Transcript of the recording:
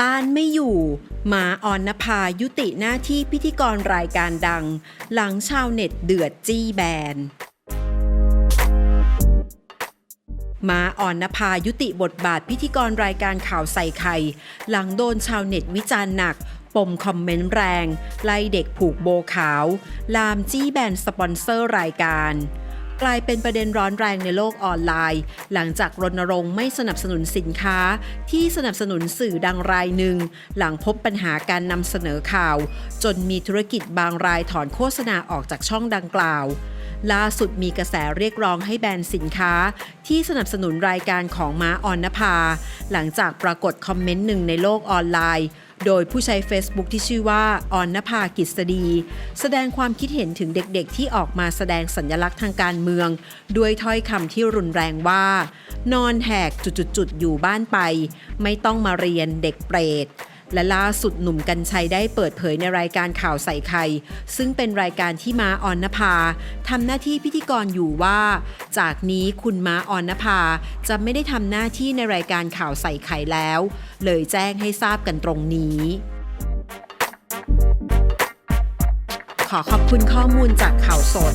ต้านไม่อยู่ หมาออนนภายุติหน้าที่พิธีกรรายการดัง หลังชาวเน็ตเดือดจี้แบนมาอ่อนนภายุติบทบาทพิธีกรรายการข่าวใส่ไข่ หลังโดนชาวเน็ตวิจารณ์หนัก ปมคอมเมนต์แรง ไล่เด็กผูกโบขาว ลามจี้แบนสปอนเซอร์รายการ กลายเป็นประเด็นร้อนแรงในโลกออนไลน์ หลังจากรณรงค์ไม่สนับสนุนสินค้า ที่สนับสนุนสื่อดังรายหนึ่ง หลังพบปัญหาการนำเสนอข่าว จนมีธุรกิจบางรายถอนโฆษณาออกจากช่องดังกล่าว ล่าสุดมีกระแสเรียกร้องให้แบนสินค้า ที่สนับสนุนรายการของม้าออนนภา หลังจากปรากฏคอมเมนต์หนึ่งในโลกออนไลน์ โดยผู้ใช้ Facebook ที่ชื่อว่าออนนภากิษดี แสดงความคิดเห็นถึงเด็กๆ ที่ออกมาแสดงสัญลักษณ์ทางการเมือง ด้วยถ้อยคำที่รุนแรงว่า นอนแหกจุดๆๆอยู่บ้านไป ไม่ต้องมาเรียนเด็กเปรต และล่าสุดหนุ่มกัญชัยได้เปิดเผยในรายการข่าวใส่ไข่ ซึ่งเป็นรายการที่มาออนนภาทำหน้าที่พิธีกรอยู่ว่า จากนี้คุณมาออนนภาจะไม่ได้ทำหน้าที่ในรายการข่าวใส่ไข่แล้ว เลยแจ้งให้ทราบกันตรงนี้ ขอขอบคุณข้อมูลจากข่าวสด